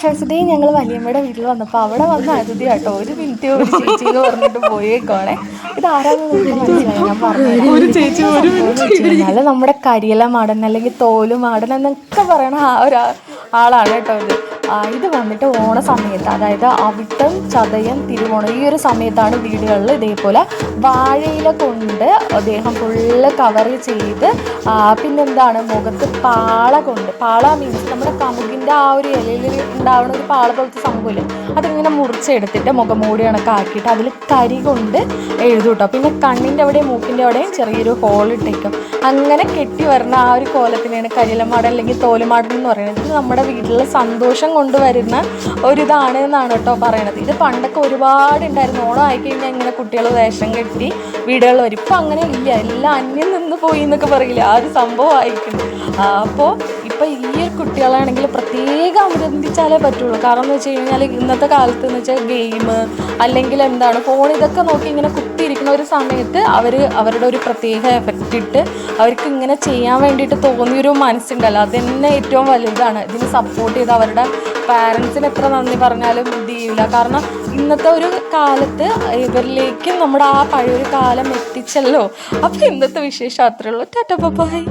Friends day ഞങ്ങൾ വലിയമ്മയുടെ വീട്ടിൽ വന്നപ്പോൾ അവിടെ വന്ന അതിഥി കേട്ടോ ഒരു മിനിറ്റ് ഒരു ചേച്ചി എന്ന് പറഞ്ഞിട്ട് പോയേക്കോണേ. ഇത് ആരാന്ന് മനസ്സിലായി ഞാൻ പറഞ്ഞു കഴിഞ്ഞാൽ നമ്മുടെ കരിയില മാടൻ അല്ലെങ്കിൽ തോലു മാടൻ എന്നൊക്കെ പറയണ ആ ഒരു ആളാണ് കേട്ടോ ഇത്. ഇത് വന്നിട്ട് ഓണ സമയത്ത് അതായത് അവിട്ടം ചതയം തിരുവോണം ഈ ഒരു സമയത്താണ് വീടുകളിൽ ഇതേപോലെ വാഴയില കൊണ്ട് അദ്ദേഹം ഫുള്ള് കവർ ചെയ്ത് പിന്നെന്താണ് മുഖത്ത് പാള കൊണ്ട് പാള മീൻസ് നമ്മുടെ കമുകിന്റെ ആ ഒരു ഇലയിൽ ഉണ്ടാവുന്ന ഒരു പാള പോലത്തെ സംഭവമില്ല? അതിങ്ങനെ മുറിച്ചെടുത്തിട്ട് മുഖമൂടി കണക്കാക്കിയിട്ട് അതിൽ കരി കൊണ്ട് എഴുതൂട്ടോ പിന്നെ കണ്ണിന്റെ അവിടെയും മൂക്കിന്റെ അവിടെയും ചെറിയൊരു ഹോൾ ഇട്ടേക്കും. അങ്ങനെ കെട്ടി വരുന്ന ആ ഒരു കോലത്തിനെയാണ് കരിലമാടൻ അല്ലെങ്കിൽ തോലുമാടൻ എന്ന് പറയുന്നത്. നമ്മുടെ വീട്ടിലെ സന്തോഷം കൊണ്ടുവരുന്ന ഒരിതാണ് എന്നാണ് കേട്ടോ പറയണത്. ഇത് പണ്ടൊക്കെ ഒരുപാട് ഉണ്ടായിരുന്നു. ഓണം ആയിക്കഴിഞ്ഞാൽ ഇങ്ങനെ കുട്ടികൾ വേഷം കെട്ടി വീടുകളിൽ വരും. ഇപ്പം അങ്ങനെ ഇല്ല എല്ലാം അന്യം നിന്ന് പോയി എന്നൊക്കെ പറയില്ല? ആ ഒരു സംഭവം അപ്പോൾ ഇപ്പം ഈ ഒരു കുട്ടികളാണെങ്കിൽ പ്രത്യേകം അഭിനന്ദിച്ചാലേ പറ്റുള്ളൂ. കാരണം എന്ന് വെച്ച് കഴിഞ്ഞാൽ ഇന്നത്തെ കാലത്ത് എന്ന് വെച്ചാൽ ഗെയിം അല്ലെങ്കിൽ എന്താണ് ഫോൺ ഇതൊക്കെ നോക്കി ഇങ്ങനെ കുത്തിയിരിക്കുന്ന ഒരു സമയത്ത് അവർ അവരുടെ ഒരു പ്രത്യേക എഫക്റ്റ് ഇട്ട് അവർക്ക് ഇങ്ങനെ ചെയ്യാൻ വേണ്ടിയിട്ട് തോന്നിയൊരു മനസ്സുണ്ടല്ലോ. അത് തന്നെ ഏറ്റവും വലുതാണ്. ഇതിന് സപ്പോർട്ട് ചെയ്ത് അവരുടെ പാരൻസിന് എത്ര നന്ദി പറഞ്ഞാലും ചെയ്യില്ല കാരണം ഇന്നത്തെ ഒരു കാലത്ത് ഇവരിലേക്ക് നമ്മുടെ ആ പഴയൊരു കാലം എത്തിച്ചല്ലോ. അപ്പോൾ ഇന്നത്തെ വിശേഷം അത്രയുള്ളൂ ടാറ്റ ബൈ.